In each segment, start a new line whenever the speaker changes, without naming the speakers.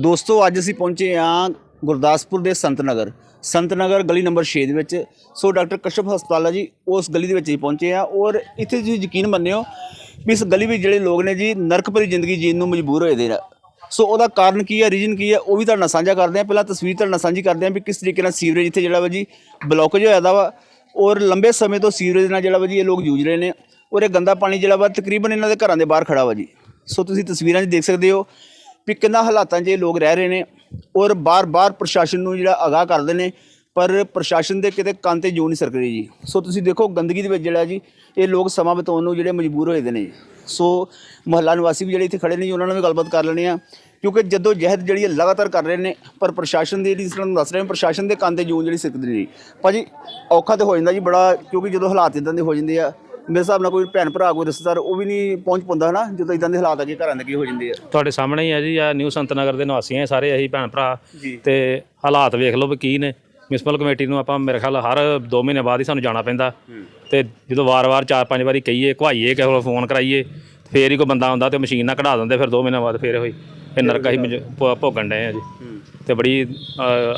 ਦੋਸਤੋ, ਅੱਜ ਅਸੀਂ ਪਹੁੰਚੇ ਹਾਂ ਗੁਰਦਾਸਪੁਰ ਦੇ ਸੰਤ ਨਗਰ। ਸੰਤ ਨਗਰ ਗਲੀ ਨੰਬਰ 6 ਦੇ ਵਿੱਚ। ਸੋ, ਡਾਕਟਰ ਕਸ਼ਪ ਹਸਪਤਾਲ ਹੈ ਜੀ, ਉਸ ਗਲੀ ਦੇ ਵਿੱਚ ਹੀ ਪਹੁੰਚੇ ਆ ਔਰ ਇੱਥੇ ਤੁਸੀਂ ਯਕੀਨ ਮੰਨਿਓ ਵੀ ਇਸ ਗਲੀ ਵਿੱਚ ਜਿਹੜੇ ਲੋਕ ਨੇ ਜੀ, ਨਰਕ ਭਰੀ ਜ਼ਿੰਦਗੀ ਜੀਣ ਨੂੰ ਮਜਬੂਰ ਹੋਏ ਦੇ ਨੇ। ਸੋ, ਉਹਦਾ ਕਾਰਨ ਕੀ ਹੈ, ਰੀਜਨ ਕੀ ਹੈ, ਉਹ ਵੀ ਤੁਹਾਡੇ ਨਾਲ ਸਾਂਝਾ ਕਰਦੇ ਹਾਂ। ਪਹਿਲਾਂ ਤਸਵੀਰ ਤੁਹਾਡੇ ਨਾਲ ਸਾਂਝੀ ਕਰਦੇ ਹਾਂ ਵੀ ਕਿਸ ਤਰੀਕੇ ਨਾਲ ਸੀਵਰੇਜ ਇੱਥੇ ਜਿਹੜਾ ਵਾ ਜੀ ਬਲੌਕੇਜ ਹੋਇਆ ਦਾ ਵਾ ਔਰ ਲੰਬੇ ਸਮੇਂ ਤੋਂ ਸੀਵਰੇਜ ਨਾਲ ਜਿਹੜਾ ਵਾ ਜੀ ਇਹ ਲੋਕ ਜੂਝ ਰਹੇ ਨੇ ਔਰ ਇਹ ਗੰਦਾ ਪਾਣੀ ਜਿਹੜਾ ਵਾ ਤਕਰੀਬਨ ਇਹਨਾਂ ਦੇ ਘਰਾਂ ਦੇ ਬਾਹਰ ਖੜਾ ਵਾ ਜੀ। ਸੋ, ਤੁਸੀਂ ਤਸਵੀਰਾਂ 'ਚ ਦੇਖ ਸਕਦੇ ਹੋ ਵੀ ਕਿੰਨਾ ਹਾਲਾਤਾਂ 'ਚ ਇਹ ਲੋਕ ਰਹਿ ਰਹੇ ਨੇ ਔਰ ਬਾਰ-ਬਾਰ ਪ੍ਰਸ਼ਾਸਨ ਨੂੰ ਜਿਹੜਾ ਆਗਾਹ ਕਰਦੇ ਨੇ, ਪਰ ਪ੍ਰਸ਼ਾਸਨ ਦੇ ਕਿਤੇ ਕੰਨ ਤੇ ਜੂ ਨਹੀਂ ਸਰਕ ਰਹੀ ਜੀ। ਸੋ ਤੁਸੀਂ ਦੇਖੋ ਗੰਦਗੀ ਦੇ ਵਿੱਚ ਜਿਹੜਾ ਜੀ, ਇਹ ਲੋਕ ਸਮਾਂ ਬਿਤਾਉਣ ਨੂੰ ਜਿਹੜੇ ਮਜਬੂਰ ਹੋਏ ਦੇ ਨੇ। ਜੀ। ਸੋ ਮੁਹੱਲਾ ਨਿਵਾਸੀ ਵੀ ਜਿਹੜੇ ਇੱਥੇ ਖੜੇ ਨੇ ਜੀ, ਉਹਨਾਂ ਨਾਲ ਵੀ ਗੱਲਬਾਤ ਕਰ ਲੈਣੇ ਆ ਕਿਉਂਕਿ ਜਦੋਂ ਜਹਿਦ ਜਿਹੜੀ ਹੈ ਲਗਾਤਾਰ ਕਰ ਰਹੇ ਨੇ, ਪਰ ਪ੍ਰਸ਼ਾਸਨ ਦੀ ਜਿਹੜੀ ਤੁਹਾਨੂੰ ਦੱਸ ਰਹੇ ਹਾਂ ਪ੍ਰਸ਼ਾਸਨ ਦੇ ਕੰਨ ਤੇ ਜੂਨ ਜਿਹੜੀ ਸਿੱਕਦੀ ਨਹੀਂ ਭਾਜੀ, ਔਖਾ ਤੇ ਹੋ ਜਾਂਦਾ ਜੀ ਬੜਾ, ਕਿਉਂਕਿ ਜਦੋਂ ਹਾਲਾਤ ਇਦਾਂ ਦੇ ਹੋ ਜਾਂਦੇ ਆ ਮੇਰੇ ਹਿਸਾਬ ਨਾਲ ਕੋਈ ਭੈਣ ਭਰਾ ਕੋਈ ਰਿਸ਼ਤੇਦਾਰ ਉਹ ਵੀ ਨਹੀਂ ਪਹੁੰਚ ਪਾਉਂਦਾ ਹਨਾ ਜਦੋਂ ਇਦਾਂ ਦੇ ਹਾਲਾਤ ਆ ਕੇ ਘਰਾਂ ਦੇ ਕੀ ਹੋ ਜਾਂਦੇ ਆ।
ਤੁਹਾਡੇ ਸਾਹਮਣੇ ਹੀ ਹੈ ਜੀ ਆ ਨਿਊ ਸੰਤ ਨਗਰ ਦੇ ਨਿਵਾਸੀ ਆ ਸਾਰੇ ਅਸੀਂ ਭੈਣ ਭਰਾ। ਤੇ ਹਾਲਾਤ ਵੇਖ ਲਓ ਵੀ ਕੀ ਨੇ। ਮਿਊਨਿਸਪਲ ਕਮੇਟੀ ਨੂੰ ਆਪਾਂ ਮੇਰੇ ਖਿਆਲ ਹਰ 2 ਮਹੀਨੇ ਬਾਅਦ ਹੀ ਸਾਨੂੰ ਜਾਣਾ ਪੈਂਦਾ। ਤੇ ਜਦੋਂ ਵਾਰ-ਵਾਰ 4-5 ਵਾਰੀ ਕਹੀਏ ਘਵਾਈਏ ਕਿਸੇ ਕੋਲ ਫੋਨ ਕਰਾਈਏ ਫੇਰ ਹੀ ਕੋਈ ਬੰਦਾ ਆਉਂਦਾ ਤੇ ਮਸ਼ੀਨ ਨਾਲ ਕਢਾ ਦਿੰਦੇ ਫਿਰ 2 ਮਹੀਨੇ ਬਾਅਦ ਫੇਰ ਹੋਈ ਇਹ ਨਰਕ ਅਸੀਂ ਭੋਗਣ ਡਏ ਆ ਜੀ। ਤੇ ਬੜੀ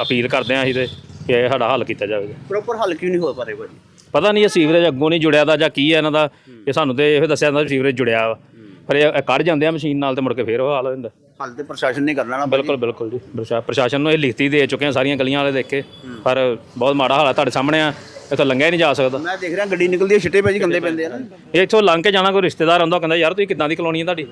ਅਪੀਲ ਕਰਦੇ ਆ ਅਸੀਂ ਤੇ ਕਿ ਇਹ ਸਾਡਾ ਹੱਲ ਕੀਤਾ ਜਾਵੇ
ਪ੍ਰੋਪਰ ਹੱਲ ਕਿਉਂ ਨਹੀਂ ਹੋ ਪਾ ਰਹੇ ਭਾਜੀ?
ਪਤਾ ਨਹੀਂ ਇਹ ਸੀਵਰੇਜ ਅੱਗੋਂ ਨਹੀਂ ਜੁੜਿਆ ਦਾ ਜਾਂ ਕੀ ਹੈ ਇਹਨਾਂ ਦਾ। ਇਹ ਸਾਨੂੰ ਤੇ ਇਹੋ ਦੱਸਿਆ ਜਾਂਦਾ ਸੀਵਰੇਜ ਜੁੜਿਆ ਵਾ। ਪਰ ਇਹ ਇਹ ਕੱਢ ਜਾਂਦੇ ਆ ਮਸ਼ੀਨ ਨਾਲ ਤੇ ਮੁੜ ਕੇ ਫੇਰ ਉਹ ਹਾਲ ਹੋ ਜਾਂਦਾ।
ਹੱਲ ਤੇ ਪ੍ਰਸ਼ਾਸਨ ਨੇ ਕਰਨਾ ਨਾ
ਬਿਲਕੁਲ ਬਿਲਕੁਲ ਜੀ। ਪ੍ਰਸ਼ਾ- ਪ੍ਰਸ਼ਾਸਨ ਨੂੰ ਇਹ ਲਿਖਤੀ ਦੇ ਚੁੱਕੇ ਆ ਸਾਰੀਆਂ ਗਲੀਆਂ ਵਾਲੇ ਦੇਖ ਕੇ। ਪਰ ਬਹੁਤ ਮਾੜਾ ਹਾਲ ਹੈ ਤੁਹਾਡੇ ਸਾਹਮਣੇ ਆ। ਇੱਥੋਂ ਲੰਘਿਆ ਹੀ ਨਹੀਂ ਜਾ ਸਕਦਾ।
ਮੈਂ ਦੇਖ ਰਿਹਾ ਗੱਡੀ ਨਿਕਲਦੀ ਹੈ ਛਿੱਟੇ ਭਾਜੀ ਗੰਦੇ ਪੈਂਦੇ ਆ ਨਾ।
ਇਹ ਇੱਥੋਂ ਲੰਘ ਕੇ ਜਾਣਾ ਕੋਈ ਰਿਸ਼ਤੇਦਾਰ ਆਉਂਦਾ ਉਹ ਕਹਿੰਦਾ ਯਾਰ ਤੁਸੀਂ ਕਿੱਦਾਂ ਦੀ ਕਲੋਨੀ ਹੈ ਤੁਹਾਡੀ?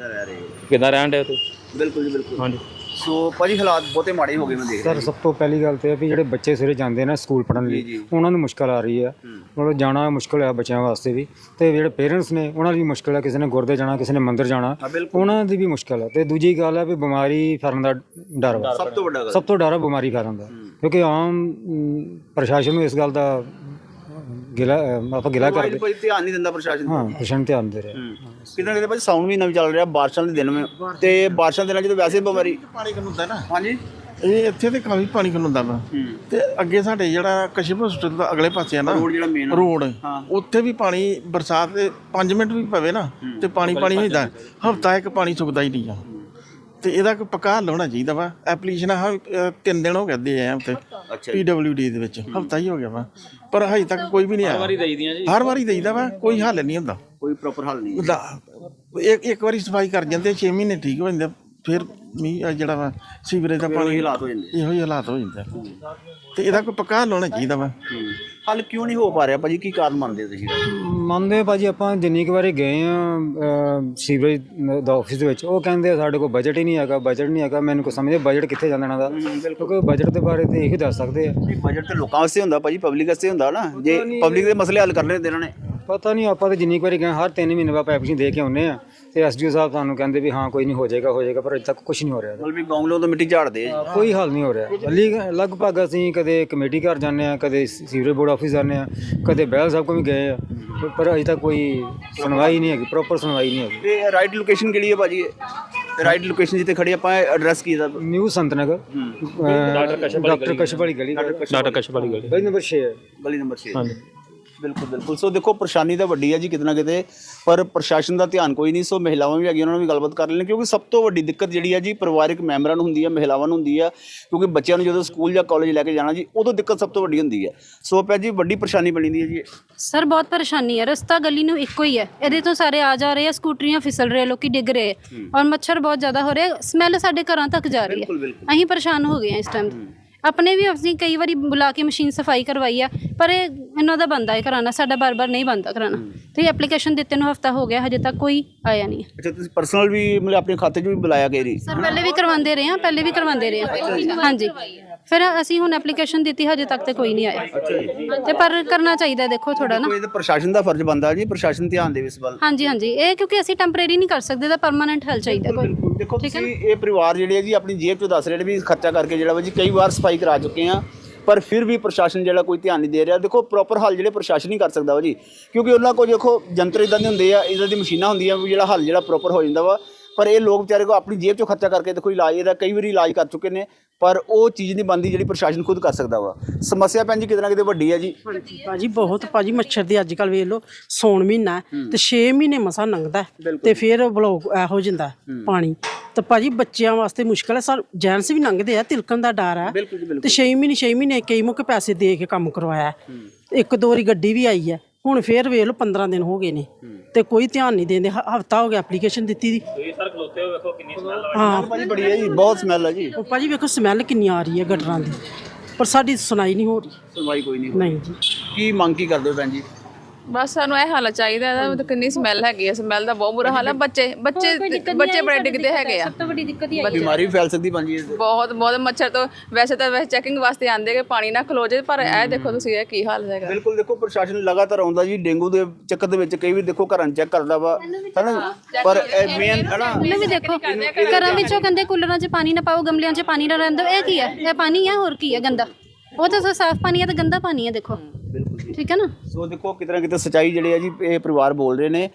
ਕਿੱਦਾਂ ਰਹਿਣ ਦੇ ਤੁਸੀਂ?
ਬਿਲਕੁਲ ਜੀ ਬਿਲਕੁਲ।
ਹਾਂਜੀ।
ਸੋ ਭਾਜੀ ਹਾਲਾਤ ਬਹੁਤੇ ਮਾੜੇ ਹੋ ਗਏ ਮੈਂ ਦੇਖ ਰਿਹਾ।
ਸਰ ਸਭ ਤੋਂ ਪਹਿਲੀ ਗੱਲ ਤੇ ਹੈ ਵੀ ਜਿਹੜੇ ਬੱਚੇ ਸਵੇਰੇ ਜਾਂਦੇ ਨੇ ਸਕੂਲ ਪੜ੍ਹਨ ਲਈ ਉਹਨਾਂ ਨੂੰ ਮੁਸ਼ਕਲ ਆ ਰਹੀ ਹੈ। ਮਤਲਬ ਜਾਣਾ ਮੁਸ਼ਕਲ ਹੈ ਬੱਚਿਆਂ ਵਾਸਤੇ ਵੀ। ਤੇ ਜਿਹੜੇ ਪੇਰੈਂਟਸ ਨੇ ਉਹਨਾਂ ਦੀ ਵੀ ਮੁਸ਼ਕਲ ਹੈ ਕਿਸੇ ਨੇ ਗੁਰਦੇ ਜਾਣਾ ਕਿਸੇ ਨੇ ਮੰਦਿਰ ਜਾਣਾ। ਉਹਨਾਂ ਦੀ ਵੀ ਮੁਸ਼ਕਲ ਹੈ ਤੇ ਦੂਜੀ ਗੱਲ ਹੈ ਵੀ ਬਿਮਾਰੀ ਫੈਲਣ ਦਾ ਡਰ ਵਾ।
ਸਭ ਤੋਂ ਵੱਡਾ ਗੱਲ।
ਸਭ ਤੋਂ ਡਰ ਹੈ ਬਿਮਾਰੀ ਫੈਲਣ ਦਾ। ਕਿਉਂਕਿ ਆਮ ਅਮ, ਪ੍ਰਸ਼ਾਸਨ ਨੂੰ ਇਸ ਗੱਲ ਦਾ ਗਿਲਾ ਆਪਾਂ ਗਿਲਾ ਕਰਦੇ।
ਭਾਜੀ ਧਿਆਨ ਨਹੀਂ ਦਿੰਦਾ ਪ੍ਰਸ਼ਾਸਨ
ਹਾਂ ਪ੍ਰਸ਼ਾਸਨ ਧਿਆਨ ਦੇ ਰਿਹਾ।
ਕਿਤੇ ਨਾ ਕਿਤੇ ਭਾਜੀ ਸਾਊਂਡ ਵੀ ਨਵੀਂ ਚੱਲ ਰਿਹਾ ਬਾਰਿਸ਼ਾਂ ਦੇ ਦਿਨ ਵਿੱਚ। ਤੇ ਬਾਰਿਸ਼ਾਂ ਦੇ ਦਿਨਾਂ 'ਚ ਤਾਂ ਵੈਸੇ ਬਿਮਾਰੀ।
ਪਾਣੀ ਖਲੋਂਦਾ ਨਾ।
ਹਾਂਜੀ।
ਇਹ ਇੱਥੇ ਤੇ ਕਾਫੀ ਪਾਣੀ ਖਲੋਂਦਾ ਵਾ।
ਹੂੰ।
ਤੇ ਅੱਗੇ ਸਾਡੇ ਜਿਹੜਾ ਕਸ਼ਿਪ ਹਸਪੀਟਲ ਦਾ ਅਗਲੇ ਪਾਸੇ ਆ ਨਾ
ਰੋਡ ਜਿਹੜਾ ਮੇਨ
ਰੋਡ। ਉੱਥੇ ਵੀ ਪਾਣੀ ਬਰਸਾਤ ਦੇ 5 ਮਿੰਟ ਵੀ ਪਵੇ ਨਾ ਤੇ ਪਾਣੀ ਪਾਣੀ ਹੋ ਜਾਂਦਾ ਹਫਤਾ ਇੱਕ ਪਾਣੀ ਸੁੱਕਦਾ ਹੀ ਨਹੀਂ ਆ। ਤੇ ਇਹਦਾ ਕੋਈ ਪੱਕਾ ਹੱਲ ਹੋਣਾ ਚਾਹੀਦਾ ਵਾ। ਐਪਲੀਕੇਸ਼ਨ ਆ ਤਿੰਨ ਦਿਨ ਹੋ ਗਏ ਦੇ ਆ ਉੱਥੇ।
ਅੱਛਾ
ਪੀਡਬਲਯੂਡੀ ਦੇ ਵਿੱਚ। ਹਫਤਾ ਹੀ ਹੋ ਗਿਆ ਵਾ। ਪਰ ਹਜੇ ਤੱਕ ਕੋਈ ਵੀ ਨਹੀਂ ਆਇਆ।
ਦੇਈਦੀਆਂ ਜੀ।
ਹਰ ਵਾਰੀ ਦੇਈਦਾ ਵਾ। ਕੋਈ ਹੱਲ ਨਹੀਂ ਹੁੰਦਾ।
ਕੋਈ ਪ੍ਰੋਪਰ ਹੱਲ ਨਹੀਂ
ਇੱਕ ਇੱਕ ਵਾਰੀ ਸਫ਼ਾਈ ਕਰ ਜਾਂਦੇ 6 ਮਹੀਨੇ ਠੀਕ ਹੋ ਜਾਂਦੇ ਫਿਰ ਮੀਂਹ ਆ ਜਿਹੜਾ ਵਾ ਸੀਵਰੇਜ ਦਾ ਪਾਣੀ
ਹਾਲਾਤ ਹੋ ਜਾਂਦੇ
ਇਹੋ ਹੀ ਹਾਲਾਤ ਹੋ ਜਾਂਦੇ ਤੇ ਇਹਦਾ ਕੋਈ ਪੱਕਾ ਹੱਲ ਹੋਣਾ ਚਾਹੀਦਾ ਵਾ।
ਹੱਲ ਕਿਉਂ ਨਹੀਂ ਹੋ ਪਾ ਰਿਹਾ ਭਾਜੀ? ਕੀ ਕਾਰਨ ਮੰਨਦੇ ਹੋ ਤੁਸੀਂ
ਮੰਨਦੇ ਹਾਂ ਭਾਜੀ ਆਪਾਂ ਜਿੰਨੀ ਕੁ ਵਾਰੀ ਗਏ ਆ ਸੀਵਰੇਜ ਦਾ ਆਫਿਸ ਦੇ ਵਿੱਚ ਉਹ ਕਹਿੰਦੇ ਆ ਸਾਡੇ ਕੋਲ ਬਜਟ ਹੀ ਨਹੀਂ ਹੈਗਾ ਬਜਟ ਨਹੀਂ ਹੈਗਾ ਮੈਨੂੰ ਕੋਈ ਸਮਝਦੇ ਬਜਟ ਕਿੱਥੇ ਜਾਂਦਾ ਇਹਨਾਂ ਦਾ। ਕਿਉਂਕਿ ਬਜਟ ਦੇ ਬਾਰੇ ਤੇ ਇਹੀ ਦੱਸ ਸਕਦੇ ਆ।
ਬਜਟ ਤੇ ਲੋਕਾਂ ਵਾਸਤੇ ਹੁੰਦਾ ਭਾਜੀ ਪਬਲਿਕ ਵਾਸਤੇ ਹੁੰਦਾ ਨਾ। ਜੇ ਪਬਲਿਕ ਦੇ ਮਸਲੇ ਹੱਲ ਕਰਨੇ ਹੁੰਦੇ ਇਹਨਾਂ ਨੇ।
ਪਤਾ ਨਹੀਂ ਆਪਾਂ ਤਾਂ ਜਿੰਨੀ ਕੁ ਵਾਰੀ ਗਏ ਹਰ 3 ਮਹੀਨੇ ਬਾਅਦ ਐਪਲੀਕੇਸ਼ਨ ਦੇ ਕੇ ਆਉਂਦੇ ਆ। ਤੇ ਐਸਡੀਓ ਸਾਹਿਬ ਸਾਨੂੰ ਕਹਿੰਦੇ ਵੀ ਹਾਂ ਕੋਈ ਨਹੀਂ ਹੋ ਜਾਏਗਾ ਹੋ ਜਾਏਗਾ ਪਰ ਅਜੇ ਤੱਕ ਕੁਝ ਨਹੀਂ ਹੋ ਰਿਹਾ
ਮਤਲਬ ਵੀ ਗੌਂਗਲੋਂ ਤੋਂ ਮਿੱਟੀ ਝਾੜਦੇ ਆ ਜੀ।
ਕੋਈ ਹੱਲ ਨਹੀਂ ਹੋ ਰਿਹਾ। ਲੀ ਲਗਭਗ ਅਸੀਂ ਕਦੇ ਕਮੇਟੀ ਘਰ ਜਾਂਦੇ ਆ ਕਦੇ ਸੀਵਰੇਜ ਬੋਰਡ ਆਫਿਸ ਜਾਂਦੇ ਆ ਕਦੇ ਬਹਿਲ ਸਾਹਿਬ ਕੋਲ ਵੀ ਗਏ ਆ ਪਰ ਅਜੇ ਤੱਕ ਕੋਈ ਸੁਣਵਾਈ ਨਹੀਂ ਹੈਗੀ ਪ੍ਰੋਪਰ ਸੁਣਵਾਈ ਨਹੀਂ ਹੈਗੀ।
ਤੇ ਰਾਈਟ ਲੋਕੇਸ਼ਨ ਕਿਹੜੀ ਹੈ ਭਾਜੀ? ਰਾਈਟ ਲੋਕੇਸ਼ਨ ਜਿੱਥੇ ਖੜੇ ਆਪਾਂ ਐਡਰੈਸ ਕੀ ਦਾ
ਨਿਊ ਸੰਤਨਗਰ ਡਾਕਟਰ ਕਸ਼ਪ ਵਾਲੀ ਗਲੀ।
ਡਾਕਟਰ ਕਸ਼ਪ ਵਾਲੀ ਗਲੀ।
ਗਲੀ ਨੰਬਰ 6
ਗਲੀ ਨੰਬਰ 6
ਹਾਂਜੀ।
ਬਿਲਕੁਲ ਬਿਲਕੁਲ। ਸੋ ਦੇਖੋ ਪਰੇਸ਼ਾਨੀ ਤਾਂ ਵੱਡੀ ਹੈ ਜੀ ਕਿਤੇ ਨਾ ਕਿਤੇ ਪਰ ਪ੍ਰਸ਼ਾਸਨ ਦਾ ਧਿਆਨ ਕੋਈ ਨਹੀਂ ਸੋ ਮਹਿਲਾਵਾਂ ਵੀ ਹੈਗੀਆਂ ਉਹਨਾਂ ਨਾਲ ਵੀ ਗੱਲਬਾਤ ਕਰ ਲੈਣੇ ਕਿਉਂਕਿ ਸਭ ਤੋਂ ਵੱਡੀ ਦਿੱਕਤ ਜਿਹੜੀ ਹੈ ਜੀ ਪਰਿਵਾਰਕ ਮੈਂਬਰਾਂ ਨੂੰ ਹੁੰਦੀ ਹੈ ਮਹਿਲਾਵਾਂ ਨੂੰ ਹੁੰਦੀ ਹੈ ਕਿਉਂਕਿ ਬੱਚਿਆਂ ਨੂੰ ਜਦੋਂ ਸਕੂਲ ਜਾਂ ਕਾਲਜ ਲੈ ਕੇ ਜਾਣਾ ਜੀ ਉਦੋਂ ਦਿੱਕਤ ਸਭ ਤੋਂ ਵੱਡੀ ਹੁੰਦੀ ਹੈ। ਸੋ ਪੈ ਜੀ ਵੱਡੀ ਪਰੇਸ਼ਾਨੀ ਬਣੀ ਦੀ ਹੈ ਜੀ।
ਸਰ ਬਹੁਤ ਪਰੇਸ਼ਾਨੀ ਹੈ ਰਸਤਾ ਗਲੀ ਨੂੰ ਇੱਕੋ ਹੀ ਹੈ। ਇਹਦੇ ਤੋਂ ਸਾਰੇ ਆ ਜਾ ਰਹੇ ਆ ਸਕੂਟਰੀਆਂ ਫਿਸਲ ਰਹੇ ਲੋਕੀ ਡਿੱਗ ਰਹੇ ਔਰ ਮੱਛਰ ਬਹੁਤ ਜ਼ਿਆਦਾ ਹੋ ਰਿਹਾ ਸਮੈਲ ਸਾਡੇ ਘਰਾਂ ਤੱਕ ਜਾ ਰਹੀ ਹੈ। ਅਸੀਂ ਪਰੇਸ਼ਾਨ ਹੋ ਗਏ ਆ ਇਸ ਟਾਈਮ ਆਪਣੇ ਵੀ ਅਸੀਂ ਕਈ ਵਾਰੀ ਬੁਲਾ ਕੇ ਮਸ਼ੀਨ ਸਫ਼ਾਈ ਕਰਵਾਈ ਆ ਪਰ ਇਹ ਇਹਨਾਂ ਦਾ ਬੰਦਾ ਹੈ ਕਰਾਣਾ ਸਾਡਾ ਬਾਰ-ਬਾਰ ਨਹੀਂ ਬੰਦਾ ਕਰਾਣਾ ਤੇ ਐਪਲੀਕੇਸ਼ਨ ਦਿੱਤੇ ਨੂੰ ਹਫਤਾ ਹੋ ਗਿਆ ਹਜੇ ਤੱਕ ਕੋਈ ਆਇਆ ਨਹੀਂ।
ਅੱਛਾ ਤੁਸੀਂ ਪਰਸਨਲ ਵੀ ਮਤਲਬ ਆਪਣੇ ਖਾਤੇ 'ਚ ਵੀ ਬੁਲਾਇਆ ਗਈ ਰਹੀ
ਸਰ ਪਹਿਲੇ ਵੀ ਕਰਵਾਉਂਦੇ ਰਹੇ ਆ ਪਹਿਲੇ ਵੀ ਕਰਵਾਉਂਦੇ ਰਹੇ ਆ ਹਾਂਜੀ। ਫਿਰ ਅਸੀਂ ਹੁਣ ਐਪਲੀਕੇਸ਼ਨ ਦਿੱਤੀ ਹਜੇ ਤੱਕ ਤੇ ਕੋਈ ਨਹੀਂ ਆਇਆ। ਤੇ ਪਰ ਕਰਨਾ ਚਾਹੀਦਾ ਦੇਖੋ ਥੋੜਾ ਨਾ।
ਕੋਈ ਤਾਂ ਪ੍ਰਸ਼ਾਸਨ ਦਾ ਫਰਜ਼ ਬਣਦਾ ਜੀ ਪ੍ਰਸ਼ਾਸਨ ਧਿਆਨ ਦੇਵੇ ਇਸ ਵੱਲ।
ਹਾਂਜੀ ਹਾਂਜੀ। ਇਹ ਕਿਉਂਕਿ ਅਸੀਂ ਟੈਂਪਰੇਰੀ ਨਹੀਂ ਕਰ ਸਕਦੇ ਤਾਂ ਪਰਮਾਨੈਂਟ ਹੱਲ ਚਾਹੀਦਾ ਕੋਈ।
ਦੇਖੋ ਤੁਸੀਂ ਇਹ ਪਰਿਵਾਰ ਜਿਹੜੇ ਆ ਜੀ ਆਪਣੀ ਜੇਬ ਚੋਂ ਦੱਸ ਰਹੇ ਨੇ ਵੀ ਖਰਚਾ ਕਰਕੇ ਜਿਹੜਾ ਵਾ ਜੀ ਕਈ ਵਾਰ ਸਫ਼ਾਈ ਕਰਾ ਚੁੱਕੇ ਆ ਪਰ ਫਿਰ ਵੀ ਪ੍ਰਸ਼ਾਸਨ ਜਿਹੜਾ ਕੋਈ ਧਿਆਨ ਨਹੀਂ ਦੇ ਰਿਹਾ। ਦੇਖੋ ਪ੍ਰੋਪਰ ਹੱਲ ਜਿਹੜੇ ਪ੍ਰਸ਼ਾਸਨ ਹੀ ਕਰ ਸਕਦਾ ਵਾ ਜੀ, ਕਿਉਂਕਿ ਉਹਨਾਂ ਕੋਲ ਦੇਖੋ, ਜੰਤਰ ਇਦਾਂ ਦੇ ਹੁੰਦੇ ਆ ਇਦਾਂ ਦੀ ਮਸ਼ੀਨਾਂ ਹੁੰਦੀਆਂ ਵੀ ਜਿਹੜਾ ਹੱਲ ਜਿਹੜਾ ਪ੍ਰੋਪਰ ਹੋ ਜਾਂਦਾ ਵਾ ਪਰ ਇਹ ਲੋਕ ਵਿਚਾਰੇ ਕੋ ਆਪਣੀ ਜੇਬ ਚੋਂ ਖਰਚਾ ਕਰਕੇ ਦੇਖੋ ਇਲਾਜ ਇਹਦਾ ਕਈ ਵਾਰੀ ਇਲਾਜ ਕਰ ਚੁੱਕੇ ਨੇ ਪਰ ਉਹ ਚੀਜ਼ ਨਹੀਂ ਬਣਦੀ ਜਿਹੜੀ ਪ੍ਰਸ਼ਾਸਨ ਖੁਦ ਕਰ ਸਕਦਾ ਵਾ। ਸਮੱਸਿਆ ਭੈਣ ਜੀ ਕਿਤੇ ਨਾ ਕਿਤੇ ਵੱਡੀ ਹੈ ਜੀ।
ਭਾਜੀ ਬਹੁਤ ਭਾਜੀ ਮੱਛਰ ਦੀ ਅੱਜ ਕੱਲ ਵੇਖ ਲਓ ਸੌਣ ਮਹੀਨਾ ਹੈ ਤੇ 6 ਮਹੀਨੇ ਮਸਾ ਲੰਘਦਾ ਹੈ ਤੇ ਫਿਰ ਬਲੌਕ ਇਹੋ ਜਿੰਦਾ ਹੈ ਪਾਣੀ। ਤੇ ਭਾਜੀ ਬੱਚਿਆਂ ਵਾਸਤੇ ਮੁਸ਼ਕਲ ਹੈ ਸਰ ਜੈਂਟਸ ਵੀ ਲੰਘਦੇ ਆ ਤਿਲਕਣ ਦਾ ਡਰ ਹੈ। ਤੇ 6 ਮਹੀਨੇ 6 ਮਹੀਨੇ ਕਈ ਮੁੱਕ ਪੈਸੇ ਦੇ ਕੇ ਕੰਮ ਕਰਵਾਇਆ ਹੈ। ਇੱਕ ਦੋ ਵਾਰੀ ਗੱਡੀ ਵੀ ਆਈ ਹੈ। ਹੁਣ ਫੇਰ ਵੇਖ ਲਓ 15 ਦਿਨ ਹੋ ਗਏ ਨੇ। ਤੇ ਕੋਈ ਧਿਆਨ ਨਹੀਂ ਦਿੰਦੇ ਹਫਤਾ ਹੋ ਗਿਆ ਐਪਲੀਕੇਸ਼ਨ ਦਿੱਤੀ ਦੀ।
ਤੁਸੀਂ ਸਰ ਖਲੋਤੇ ਹੋ ਵੇਖੋ ਕਿੰਨੀ ਸਮੈਲ
ਹਾਂ।
ਭਾਜੀ ਬੜੀ ਹੈ ਜੀ ਬਹੁਤ ਸਮੈਲ ਹੈ ਜੀ।
ਉਹ ਭਾਜੀ ਵੇਖੋ ਸਮੈਲ ਕਿੰਨੀ ਆ ਰਹੀ ਹੈ ਗਟਰਾਂ ਦੀ। ਪਰ ਸਾਡੀ ਸੁਣਾਈ ਨਹੀਂ ਹੋ ਰਹੀ।
ਸੁਣਵਾਈ ਕੋਈ ਨਹੀਂ
ਨਹੀਂ ਜੀ।
ਕੀ ਮੰਗ ਕੀ ਕਰਦੇ ਹੋ ਭੈਣ ਜੀ?
ਬਸ ਸਾਨੂੰ ਇਹ ਹਾਲ ਚਾਹੀਦਾ ਇਹਦਾ ਮਤਲਬ ਕਿੰਨੀ ਸਮੈਲ ਹੈਗੀ ਹੈ ਸਮੈਲ ਦਾ ਬਹੁਤ ਬੁਰਾ ਹਾਲ ਹੈ ਬੱਚੇ ਬੱਚੇ ਬੱਚੇ ਬੜੇ ਡਿੱਗਦੇ ਹੈਗੇ ਆ।
ਸਭ ਤੋਂ ਵੱਡੀ ਦਿੱਕਤ ਹੀ। ਆਈ
ਬਿਮਾਰੀ ਵੀ ਫੈਲ ਸਕਦੀ ਭੈਣ ਜੀ ਇਸ
ਬਹੁਤ ਬਹੁਤ ਮੱਛਰ ਤੋਂ ਵੈਸੇ ਤਾਂ ਵੈਸੇ ਚੈਕਿੰਗ ਵਾਸਤੇ ਆਂਦੇ ਕਿ ਪਾਣੀ ਨਾ ਖਲੋ ਜੇ ਪਰ ਇਹ ਦੇਖੋ ਤੁਸੀਂ ਇਹ ਕੀ ਹਾਲ ਹੈਗਾ।
ਬਿਲਕੁਲ ਦੇਖੋ ਪ੍ਰਸ਼ਾਸਨ ਲਗਾਤਾਰ ਆਉਂਦਾ ਜੀ ਡੇਂਗੂ ਦੇ ਚੱਕਰ ਦੇ ਵਿੱਚ ਕਈ ਵੀ ਦੇਖੋ ਘਰਾਂ ਚੈੱਕ ਕਰਦਾ ਵਾ ਹਨਾ ਪਰ ਮੇਨ ਹਨਾ
ਉਹਨੇ ਵੀ ਦੇਖੋ। ਘਰਾਂ ਵਿੱਚੋਂ ਕਹਿੰਦੇ ਕੂਲਰਾਂ 'ਚ ਪਾਣੀ ਨਾ ਪਾਓ ਗਮਲਿਆਂ 'ਚ ਪਾਣੀ ਨਾ ਰਹਿਣ ਦਿਓ। ਇਹ ਕੀ ਹੈ? ਇਹ ਪਾਣੀ ਹੈ ਹੋਰ ਕੀ ਹੈ? ਗੰਦਾ। ਉਹ ਤਾਂ ਸਾਫ਼ ਪਾਣੀ ਹੈ ਤੇ ਗੰਦਾ ਪਾਣੀ ਹੈ ਦੇਖੋ। ਠੀਕ ਹੈ ਨਾ?
ਸੋ ਦੇਖੋ, ਕਿਤੇ ਨਾ ਕਿਤੇ ਸਚਾਈ ਜਿਹੜੇ ਆ ਜੀ, ਇਹ ਪਰਿਵਾਰ ਬੋਲ ਰਹੇ ਨੇ।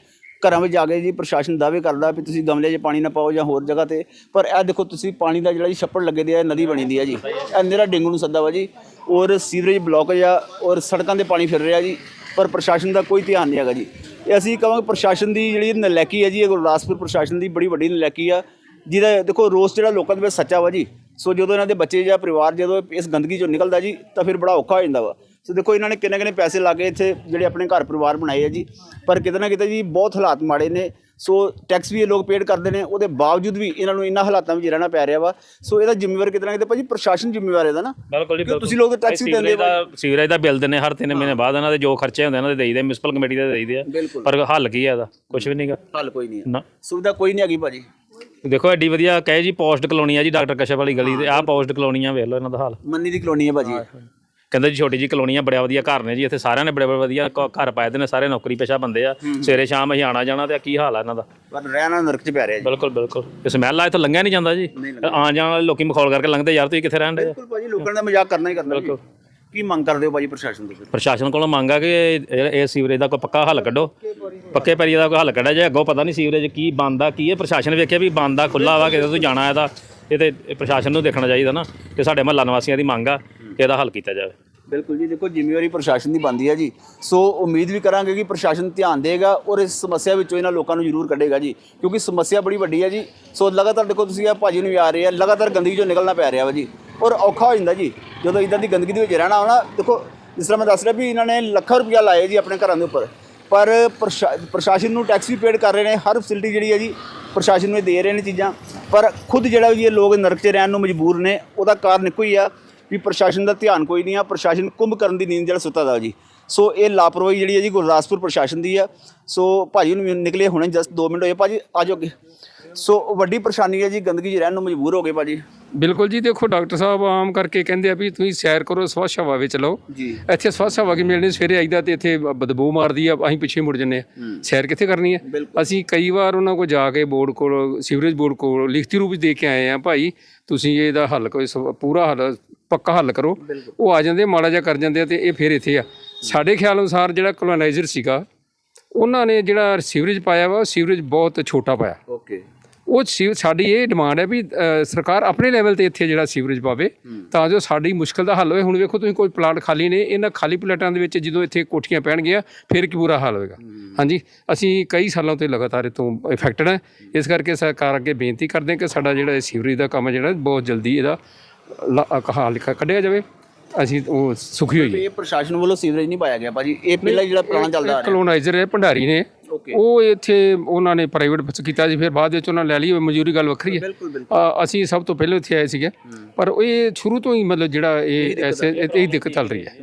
ਘਰਾਂ ਵਿੱਚ ਜਾ ਕੇ ਜੀ ਪ੍ਰਸ਼ਾਸਨ ਦਾਅਵੇ ਕਰਦਾ ਵੀ ਤੁਸੀਂ ਗਮਲੇ 'ਚ ਪਾਣੀ ਨਾ ਪਾਓ ਜਾਂ ਹੋਰ ਜਗ੍ਹਾ ਤੇ। ਪਰ ਇਹ ਦੇਖੋ, ਤੁਸੀਂ ਪਾਣੀ ਦਾ ਜਿਹੜਾ ਜੀ ਛੱਪੜ ਲੱਗੇ ਦੇ ਆ ਨਦੀ ਬਣੀ ਦੀ ਆ ਜੀ। ਇਹ ਨੇਰਾ ਡੇਂਗੂ ਨੂੰ ਸੱਦਾ ਵਾ ਜੀ। ਔਰ ਸੀਵਰੇਜ ਬਲੌਕ ਆ ਔਰ ਸੜਕਾਂ ਤੇ ਪਾਣੀ ਫਿਰ ਰਿਹਾ ਜੀ। ਪਰ ਪ੍ਰਸ਼ਾਸਨ ਦਾ ਕੋਈ ਧਿਆਨ ਨਹੀਂ ਹੈਗਾ ਜੀ। ਇਹ ਅਸੀਂ ਕਹਾਂਗੇ ਪ੍ਰਸ਼ਾਸਨ ਦੀ ਜਿਹੜੀ ਨਲੈਕੀ ਹੈ ਜੀ, ਇਹ ਗੁਰਦਾਸਪੁਰ ਪ੍ਰਸ਼ਾਸਨ ਦੀ ਬੜੀ ਵੱਡੀ ਨਲੈਕੀ ਆ। ਜਿਹਦਾ ਦੇਖੋ, ਰੋਸ ਜਿਹੜਾ ਲੋਕਾਂ ਦੇ ਵਿੱਚ ਸੱਚਾ ਵਾ ਜੀ। ਸੋ ਜਦੋਂ ਇਹਨਾਂ ਦੇ ਬੱਚੇ ਜਾਂ ਪਰਿਵਾਰ ਜਦੋਂ ਇਸ ਗੰਦਗੀ ਚੋਂ ਨਿਕਲਦਾ ਜੀ, ਤਾਂ ਫਿਰ ਬੜਾ ਔਖਾ ਹੋ ਜਾਂਦਾ ਵਾ। ਸੋ ਦੇਖੋ ਇਹਨਾਂ ਨੇ ਕਿੰਨੇ ਕਿੰਨੇ ਪੈਸੇ ਲਾ ਕੇ ਇੱਥੇ ਜਿਹੜੇ ਆਪਣੇ ਘਰ ਪਰਿਵਾਰ ਬਣਾਏ ਆ ਜੀ। ਪਰ ਕਿਤੇ ਨਾ ਕਿਤੇ ਜੀ ਬਹੁਤ ਹਾਲਾਤ ਮਾੜੇ ਨੇ। ਸੋ ਟੈਕਸ ਵੀ ਇਹ ਲੋਕ ਪੇਡ ਕਰਦੇ ਨੇ ਉਹਦੇ ਬਾਵਜੂਦ ਵੀ ਇਹਨਾਂ ਨੂੰ ਇਹਨਾਂ ਹਾਲਾਤਾਂ ਵਿੱਚ ਰਹਿਣਾ ਪੈ ਰਿਹਾ ਵਾ। ਸੋ ਇਹਦਾ ਜ਼ਿੰਮੇਵਾਰ ਕਿਤੇ ਨਾ ਕਿਤੇ ਭਾਜੀ ਪ੍ਰਸ਼ਾਸਨ ਜ਼ਿੰਮੇਵਾਰ ਇਹਦਾ ਨਾ।
ਬਿਲਕੁਲ ਜੀ
ਤੁਸੀਂ ਲੋਕ ਟੈਕਸ ਵੀ ਦਿੰਦੇ
ਦਾ ਸੀਵਰੇਜ ਦਾ ਬਿੱਲ ਦਿੰਦੇ ਹਰ ਤਿੰਨ ਮਹੀਨੇ ਬਾਅਦ ਇਹਨਾਂ ਦੇ ਜੋ ਖਰਚੇ ਹੁੰਦੇ ਇਹਨਾਂ ਦੇ ਦੇਈਦੇ ਮਿਊਨਿਸਪਲ ਕਮੇਟੀ ਦੇ ਦੇਈਦੇ ਆ। ਪਰ ਹੱਲ ਕੀ ਹੈ ਇਹਦਾ? ਕੁਝ ਵੀ ਨਹੀਂਗਾ।
ਹੱਲ ਕੋਈ ਨਹੀਂ ਹੈ
ਨਾ।
ਸੁਵਿਧਾ ਕੋਈ ਨਹੀਂ ਹੈਗੀ ਭਾਜੀ।
ਦੇਖੋ ਐਡੀ ਵਧੀਆ ਕਹੇ ਜੀ ਪੋਸਟ ਕਲੋਨੀ ਆ ਜੀ ਡਾਕਟਰ ਕਸ਼ਪ ਵਾਲੀ ਗਲੀ ਤੇ ਆਹ ਪੋਸਟ ਕਲੋਨੀ ਆ ਵੇਖ ਲਓ ਇਹਨਾਂ ਦਾ ਹਾਲ।
ਮੰਨੀ ਦੀ ਕਲੋਨੀ ਹੈ ਭਾਜੀ।
ਕਹਿੰਦੇ ਜੀ ਛੋਟੀ ਜੀ ਕਲੋਨੀ ਆ ਬੜਿਆ ਵਧੀਆ ਘਰ ਨੇ ਜੀ ਇੱਥੇ ਸਾਰਿਆਂ ਨੇ ਬੜੇ ਬੜੇ ਵਧੀਆ ਘਰ ਪਾਏ ਦੇ ਨੇ ਸਾਰੇ ਨੌਕਰੀ ਪੇਸ਼ਾ ਬੰਦੇ ਆ। ਸਵੇਰੇ ਸ਼ਾਮ ਅਸੀਂ ਆਣਾ ਜਾਣਾ ਤੇ ਕੀ ਹਾਲ ਆ ਇਹਨਾਂ ਦਾ?
ਪਰ ਰਹਿਣਾ ਨਰਕ 'ਚ ਪੈ ਰਿਹਾ ਜੀ।
ਬਿਲਕੁਲ ਬਿਲਕੁਲ। ਇਹ ਸਮੈਲ ਆ ਇੱਥੋਂ ਲੰਘਿਆ ਨਹੀਂ ਜਾਂਦਾ ਜੀ। ਆਣ ਜਾਣ ਵਾਲੇ ਲੋਕੀ ਮਖੌਲ ਕਰਕੇ ਲੰਘਦੇ ਯਾਰ ਤੁਸੀਂ ਕਿੱਥੇ ਰਹਿਣ ਦੇ
ਬਿਲਕੁਲ ਭਾਜੀ ਲੋਕਾਂ ਦਾ ਮਜ਼ਾਕ ਕਰਨਾ ਹੀ ਕਰਨਾ ਜੀ। ਕੀ ਮੰਗ ਕਰਦੇ ਹੋ ਭਾਜੀ ਪ੍ਰਸ਼ਾਸਨ ਤੋਂ ਫਿਰ?
ਪ੍ਰਸ਼ਾਸਨ ਕੋਲੋਂ ਮੰਗ ਆ ਕਿ ਇਹ ਇਹ ਸੀਵਰੇਜ ਦਾ ਕੋਈ ਪੱਕਾ ਹੱਲ ਕੱਢੋ। ਪੱਕੇ ਪੈਰੀ ਦਾ ਕੋਈ ਹੱਲ ਕੱਢਿਆ ਜੇ ਅੱਗੋਂ ਪਤਾ ਨਹੀਂ ਸੀਵਰੇਜ ਕੀ ਬੰਦਾ ਕੀ ਹੈ। ਪ੍ਰਸ਼ਾਸਨ ਵੇਖਿਆ ਵੀ ਬੰਦਾ ਖੁੱਲਾ ਵਾ ਕਿਤੇ ਤੋਂ ਜਾਣਾ ਇਹਦਾ ਇਹ ਤੇ ਪ੍ਰਸ਼ਾਸਨ ਨੂੰ ਦੇਖਣਾ ਚਾਹੀਦਾ ਨਾ ਕਿ ਸਾਡੇ ਮਹੱਲਾ ਨਿਵਾਸੀਆਂ ਦੀ ਮੰਗ ਆ। ਕਿ ਇਹਦਾ ਹੱਲ ਕੀਤਾ ਜਾਵੇ।
ਬਿਲਕੁਲ ਜੀ, ਦੇਖੋ ਜ਼ਿੰਮੇਵਾਰੀ ਪ੍ਰਸ਼ਾਸਨ ਦੀ ਬਣਦੀ ਹੈ ਜੀ। ਸੋ ਉਮੀਦ ਵੀ ਕਰਾਂਗੇ ਕਿ ਪ੍ਰਸ਼ਾਸਨ ਧਿਆਨ ਦੇਗਾ ਔਰ ਇਸ ਸਮੱਸਿਆ ਵਿੱਚੋਂ ਇਹਨਾਂ ਲੋਕਾਂ ਨੂੰ ਜ਼ਰੂਰ ਕੱਢੇਗਾ ਜੀ, ਕਿਉਂਕਿ ਸਮੱਸਿਆ ਬੜੀ ਵੱਡੀ ਹੈ ਜੀ। ਸੋ ਲਗਾਤਾਰ ਦੇਖੋ ਤੁਸੀਂ ਆ ਭਾਜੀ ਨੂੰ ਵੀ ਆ ਰਹੇ ਆ, ਲਗਾਤਾਰ ਗੰਦਗੀ ਚੋਂ ਨਿਕਲਣਾ ਪੈ ਰਿਹਾ ਵਾ ਜੀ। ਔਰ ਔਖਾ ਹੋ ਜਾਂਦਾ ਜੀ, ਜਦੋਂ ਇਦਾਂ ਦੀ ਗੰਦਗੀ ਦੇ ਵਿੱਚ ਰਹਿਣਾ ਹੋਣਾ, ਦੇਖੋ ਜਿਸ ਤਰ੍ਹਾਂ ਮੈਂ ਦੱਸ ਰਿਹਾ ਵੀ ਇਹਨਾਂ ਨੇ ਲੱਖਾਂ ਰੁਪਇਆ ਲਾਏ ਜੀ ਆਪਣੇ ਘਰਾਂ ਦੇ ਉੱਪਰ। ਪਰ ਪ੍ਰਸ਼ਾ- ਪ੍ਰਸ਼ਾਸਨ ਨੂੰ ਟੈਕਸ ਵੀ ਪੇਡ ਕਰ ਰਹੇ ਨੇ, ਹਰ ਫੈਸਿਲਿਟੀ ਜਿਹੜੀ ਹੈ ਜੀ, ਪ੍ਰਸ਼ਾਸਨ ਨੂੰ ਇਹ ਦੇ ਰਹੇ ਨੇ ਚੀਜ਼ਾਂ। ਪਰ ਖੁਦ ਜਿਹੜਾ ਵੀ ਇਹ ਲੋਕ ਨਰਕ 'ਚ ਰਹਿਣ ਨੂੰ ਮਜਬੂਰ ਨੇ, ਉਹਦਾ ਕਾਰਨ ਇੱਕੋ ਹੀ ਆ ਵੀ ਪ੍ਰਸ਼ਾਸਨ ਦਾ ਧਿਆਨ ਕੋਈ ਨਹੀਂ ਆ ਪ੍ਰਸ਼ਾਸਨ ਕੁੰਭ ਕਰਨ ਦੀ ਨੀਂਦ ਜਿਹੜਾ ਸੁੱਤਾ ਦਾ ਜੀ। ਸੋ ਇਹ ਲਾਪਰਵਾਹੀ ਜਿਹੜੀ ਹੈ ਜੀ ਗੁਰਦਾਸਪੁਰ ਪ੍ਰਸ਼ਾਸਨ ਦੀ ਆ। ਸੋ ਭਾਜੀ ਨੂੰ ਨਿਕਲੇ ਹੁਣੇ ਜਸਟ 2 ਮਿੰਟ ਹੋਏ ਭਾਜੀ ਆ ਅੱਗੇ। ਸੋ ਵੱਡੀ ਪਰੇਸ਼ਾਨੀ ਹੈ ਜੀ ਗੰਦਗੀ 'ਚ ਰਹਿਣ ਨੂੰ ਮਜਬੂਰ ਹੋ ਗਏ ਭਾਜੀ।
ਬਿਲਕੁਲ ਜੀ ਦੇਖੋ ਡਾਕਟਰ ਸਾਹਿਬ ਆਮ ਕਰਕੇ ਕਹਿੰਦੇ ਆ ਵੀ ਤੁਸੀਂ ਸੈਰ ਕਰੋ ਸਵੱਛ ਹਵਾ ਵਿੱਚ ਲਓ।
ਜੀ।
ਇੱਥੇ ਸਵੱਛ ਹਵਾ ਕੀ ਮਿਲਣੀ? ਸਵੇਰੇ ਆਈਦਾ ਤੇ ਇੱਥੇ ਬਦਬੂ ਮਾਰਦੀ ਆ ਅਸੀਂ ਪਿੱਛੇ ਮੁੜ ਜੰਨੇ ਆ। ਸੈਰ ਕਿੱਥੇ ਕਰਨੀ ਹੈ ਅਸੀਂ ਕਈ ਵਾਰ ਉਹਨਾਂ ਕੋਲ ਜਾ ਕੇ ਬੋਰਡ ਕੋਲ ਸੀਵਰੇਜ ਬੋਰਡ ਕੋਲ ਲਿਖਤੀ ਰੂਪ ਵਿੱਚ ਦੇ ਕੇ ਆਏ ਆ ਭਾਈ ਤੁਸੀਂ ਇਹਦਾ ਹੱਲ ਕੋਈ ਪੂਰਾ ਹੱਲ ਪੱਕਾ ਹੱਲ ਕਰੋ। ਉਹ ਆ ਜਾਂਦੇ ਮਾੜਾ ਜਿਹਾ ਕਰ ਜਾਂਦੇ ਆ ਤੇ ਇਹ ਫਿਰ ਇੱਥੇ ਆ। ਸਾਡੇ ਖਿਆਲ ਅਨੁਸਾਰ ਜਿਹੜਾ ਕਲੋਨਾਈਜ਼ਰ ਸੀਗਾ ਉਹਨਾਂ ਨੇ ਜਿਹੜਾ ਸੀਵਰੇਜ ਪਾਇਆ ਵਾ ਉਹ ਸੀਵਰੇਜ ਬਹੁਤ ਛੋਟਾ ਪਾਇਆ।
ਓਕੇ।
ਉਹ ਸਾਡੀ ਇਹ ਡਿਮਾਂਡ ਹੈ ਵੀ ਸਰਕਾਰ ਆਪਣੇ ਲੈਵਲ ਤੇ ਇੱਥੇ ਜਿਹੜਾ ਸੀਵਰੇਜ ਪਾਵੇ। ਤਾਂ ਜੋ ਸਾਡੀ ਮੁਸ਼ਕਲ ਦਾ ਹੱਲ ਹੋਵੇ ਹੁਣ ਵੇਖੋ ਤੁਸੀਂ ਕੋਈ ਪਲਾਟ ਖਾਲੀ ਨੇ ਇਹਨਾਂ ਖਾਲੀ ਪਲਾਟਾਂ ਦੇ ਵਿੱਚ ਜਦੋਂ ਇੱਥੇ ਕੋਠੀਆਂ ਪੈਣਗੀਆਂ ਫਿਰ ਕੀ ਬੁਰਾ ਹਾਲ ਹੋਵੇਗਾ ਹਾਂਜੀ ਅਸੀਂ ਕਈ ਸਾਲਾਂ ਤੋਂ ਲਗਾਤਾਰ ਇਹ ਤੋਂ ਇਫੈਕਟਡ ਹੈ। ਇਸ ਕਰਕੇ ਸਰਕਾਰ ਅੱਗੇ ਬੇਨਤੀ ਕਰਦੇ ਹਾਂ ਕਿ ਸਾਡਾ ਜਿਹੜਾ ਇਹ ਸੀਵਰੇਜ ਦਾ ਕੰਮ ਜਿਹੜਾ ਬਹੁਤ ਜਲਦੀ ਇਹਦਾ ਲ- ਹੱਲ ਲਿਖਾ ਕੱਢਿਆ ਜਾਵੇ ਅਸੀਂ ਉਹ ਸੁਖੀ ਹੋਈਏ।
ਇਹ ਪ੍ਰਸ਼ਾਸਨ ਵੱਲੋਂ ਸੀਵਰੇਜ ਨਹੀਂ ਪਾਇਆ ਗਿਆ ਭਾਜੀ। ਇਹ ਪਹਿਲਾਂ ਜਿਹੜਾ ਪੁਰਾਣਾ ਚੱਲਦਾ ਆ ਰਿਹਾ।
ਕਲੋਨਾਈਜ਼ਰ ਹੈ ਭੰਡਾਰੀ ਨੇ।
ਓਕੇ
ਉਹ ਇੱਥੇ ਉਹਨਾਂ ਨੇ ਪ੍ਰਾਈਵੇਟ ਕੀਤਾ ਸੀ ਫਿਰ ਬਾਅਦ ਵਿੱਚ ਉਹਨਾਂ ਲੈ ਲਈ ਮਜ਼ਦੂਰੀ ਗੱਲ ਵੱਖਰੀ ਹੈ। ਅ, ਅਸੀਂ ਸਭ ਤੋਂ ਪਹਿਲਾਂ ਇੱਥੇ ਆਏ ਸੀਗੇ। ਪਰ ਇਹ ਸ਼ੁਰੂ ਤੋਂ ਹੀ ਮਤਲਬ ਜਿਹੜਾ ਇਹ ਐਸੇ ਇਹ ਹੀ। ਦਿੱਕਤ ਚੱਲ ਰਹੀ ਹੈ।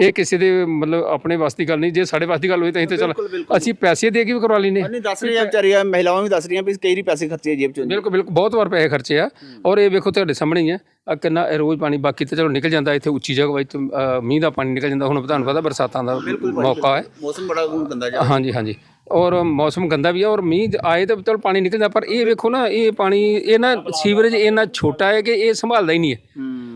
ਇਹ ਕਿਸੇ ਦੇ ਮਤਲਬ ਆਪਣੇ ਵਾਸ ਦੀ ਗੱਲ ਨਹੀਂ। ਜੇ ਸਾਡੇ ਵਾਸ ਦੀ ਗੱਲ ਹੋਈ ਤਾਂ ਅਸੀਂ ਤਾਂ ਚੱਲ ਅਸੀਂ ਪੈਸੇ ਦੇ ਕੇ ਵੀ ਕਰਵਾ ਲੈਨੇ
ਨਹੀਂ ਦੱਸ ਰਹੀਆਂ ਵਿਚਾਰੀਆਂ ਮਹਿਲਾਵਾਂ ਵੀ ਦੱਸ ਰਹੀਆਂ ਵੀ ਕਈ ਰੀ ਪੈਸੇ ਖਰਚੇ ਜੇਬ ਚੋਂ।
ਬਿਲਕੁਲ ਬਿਲਕੁਲ। ਬਹੁਤ ਵਾਰ ਪੈਸੇ ਖਰਚੇ ਆ। ਔਰ ਇਹ ਵੇਖੋ ਤੁਹਾਡੇ ਸਾਹਮਣੇ ਹੀ ਹੈ। ਆਹ ਕਿੰਨਾ ਇਹ ਰੋਜ਼ ਪਾਣੀ ਬਾਕੀ ਤਾਂ ਚਲੋ ਨਿਕਲ ਜਾਂਦਾ ਇੱਥੇ ਉੱਚੀ ਜਗ੍ਹਾ ਵਿੱਚ ਮੀਂਹ ਦਾ ਪਾਣੀ ਨਿਕਲ ਜਾਂਦਾ। ਹੁਣ ਤੁਹਾਨੂੰ ਪਤਾ ਬਰਸਾਤਾਂ ਦਾ ਮੌਕਾ ਹੈ।
ਮੌਸਮ ਬੜਾ ਗੰਦਾ ਜਾ
ਹਾਂਜੀ ਹਾਂਜੀ। ਔਰ ਮੌਸਮ ਗੰਦਾ ਵੀ ਹੈ ਔਰ ਮੀਂਹ ਆਏ ਤਾਂ ਚਲ ਪਾਣੀ ਨਿਕਲਦਾ ਪਰ ਇਹ ਵੇਖੋ ਨਾ ਇਹ ਪਾਣੀ ਇਹ ਨਾ ਸੀਵਰੇਜ ਇੰਨਾ ਛੋਟਾ ਹੈ ਕਿ ਇਹ ਸੰਭਾਲਦਾ ਹੀ ਨਹੀਂ ਹੈ।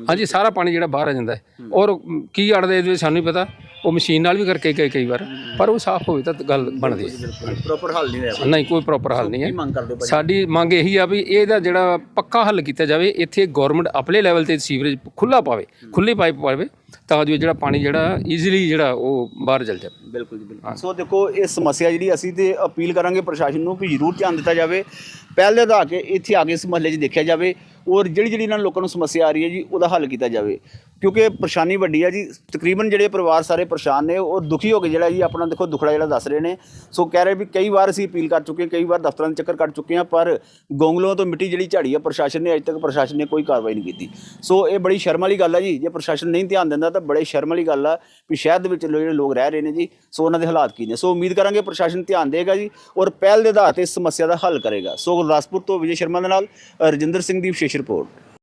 ਹਾਂਜੀ ਸਾਰਾ ਪਾਣੀ ਜਿਹੜਾ ਬਾਹਰ ਆ ਜਾਂਦਾ ਹੈ। ਔਰ ਕੀ ਅੜਦਾ ਇਹਦੇ ਵਿੱਚ ਸਾਨੂੰ ਨਹੀਂ ਪਤਾ ਉਹ ਮਸ਼ੀਨ ਨਾਲ ਵੀ ਕਰਕੇ ਗਏ ਕਈ ਵਾਰ ਪਰ ਉਹ ਸਾਫ਼ ਹੋਵੇ ਤਾਂ ਗੱਲ ਬਣਦੀ ਹੈ।
ਪ੍ਰੋਪਰ ਹੱਲ ਨਹੀਂ ਹੋਇਆ
ਨਹੀਂ ਕੋਈ ਪ੍ਰੋਪਰ ਹੱਲ ਨਹੀਂ ਹੋ। ਸਾਡੀ ਮੰਗ ਇਹੀ ਆ ਵੀ ਇਹਦਾ ਜਿਹੜਾ ਪੱਕਾ ਹੱਲ ਕੀਤਾ ਜਾਵੇ ਇੱਥੇ ਗਵਰਨਮੰਟ ਆਪਣੇ ਲੈਵਲ ਤੇ ਸੀਵਰੇਜ ਖੁੱਲਾ ਪਾਵੇ ਖੁੱਲੀ ਪਾਈਪ ਪਾਵੇ ਤਾਂ ਜੋ ਜਿਹੜਾ ਪਾਣੀ ਜਿਹੜਾ ਈਜ਼ੀਲੀ ਜਿਹੜਾ ਉਹ ਬਾਹਰ ਚਲ ਜਾਵੇ।
ਬਿਲਕੁਲ ਜੀ ਬਿਲਕੁਲ। ਸੋ ਦੇਖੋ ਇਹ ਸਮੱਸਿਆ ਜਿਹੜੀ ਅਸੀਂ ਤੇ ਅਪੀਲ ਕਰਾਂਗੇ ਪ੍ਰਸ਼ਾਸਨ ਨੂੰ ਵੀ ਜ਼ਰੂਰ ਧਿਆਨ ਦਿੱਤਾ ਜਾਵੇ। ਪਹਿਲ ਦੇ ਆਧਾਰ 'ਤੇ ਇੱਥੇ ਆ ਕੇ ਇਸ ਮਹੱਲੇ 'ਚ ਦੇਖਿਆ ਜਾਵੇ ਔਰ ਜਿਹੜੀ ਜਿਹੜੀ ਇਹਨਾਂ ਲੋਕਾਂ ਨੂੰ ਸਮੱਸਿਆ ਆ ਰਹੀ ਹੈ ਜੀ, ਉਹਦਾ ਹੱਲ ਕੀਤਾ ਜਾਵੇ। ਕਿਉਂਕਿ ਪਰੇਸ਼ਾਨੀ ਵੱਡੀ ਹੈ ਜੀ, ਤਕਰੀਬਨ ਜਿਹੜੇ ਪਰਿਵਾਰ ਸਾਰੇ ਪਰੇਸ਼ਾਨ ਨੇ ਔਰ ਦੁਖੀ ਹੋ ਕੇ ਜਿਹੜਾ ਜੀ ਆਪਣਾ ਦੇਖੋ ਦੁਖੜਾ ਜਿਹੜਾ ਦੱਸ ਰਹੇ ਨੇ। ਸੋ ਕਹਿ ਰਹੇ ਵੀ ਕਈ ਵਾਰ ਅਸੀਂ ਅਪੀਲ ਕਰ ਚੁੱਕੇ, ਕਈ ਵਾਰ ਦਫ਼ਤਰਾਂ ਦੇ ਚੱਕਰ ਕੱਟ ਚੁੱਕੇ ਹਾਂ, ਪਰ ਗੋਂਗਲੋਂ ਤੋਂ ਮਿੱਟੀ ਜਿਹੜੀ ਝਾੜੀ ਆ, ਪ੍ਰਸ਼ਾਸਨ ਨੇ ਅਜੇ ਤੱਕ ਪ੍ਰਸ਼ਾਸਨ ਨੇ ਕੋਈ ਕਾਰਵਾਈ ਨਹੀਂ ਕੀਤੀ। ਸੋ ਇਹ ਬੜੀ ਸ਼ਰਮ ਵਾਲੀ ਗੱਲ ਹੈ ਜੀ, ਜੇ ਪ੍ਰਸ਼ਾਸਨ ਨਹੀਂ ਧਿਆਨ ਦਿੰਦਾ ਤਾਂ ਬੜੇ ਸ਼ਰਮ ਵਾਲੀ ਗੱਲ ਆ ਵੀ ਸ਼ਹਿਰ ਦੇ ਵਿੱਚ ਲੋ- ਜਿਹੜੇ ਲੋਕ ਰਹਿ ਰਹੇ ਨੇ ਜੀ, ਸੋ ਉਹਨਾਂ ਦੇ ਹਾਲਾਤ ਕੀ ਨੇ। ਸੋ ਉਮੀਦ ਕਰਾਂਗੇ ਪ੍ਰਸ਼ਾਸਨ ਧਿਆਨ ਦੇਗਾ ਜੀ ਔਰ ਪਹਿਲ ਦੇ ਆਧਾਰ ਤੇ ਇਸ ਸਮੱਸਿਆ ਦਾ ਹੱਲ ਕਰੇਗਾ। ਸੋ ਗੁਰਦਾਸਪੁਰ ਤੋਂ ਵਿਜੇ ਸ਼ਰਮਾ ਦੇ ਨਾਲ ਰਜਿੰਦਰ ਸਿੰਘ ਦੀ ਵਿਸ਼ੇਸ਼ ਰਿਪੋਰਟ।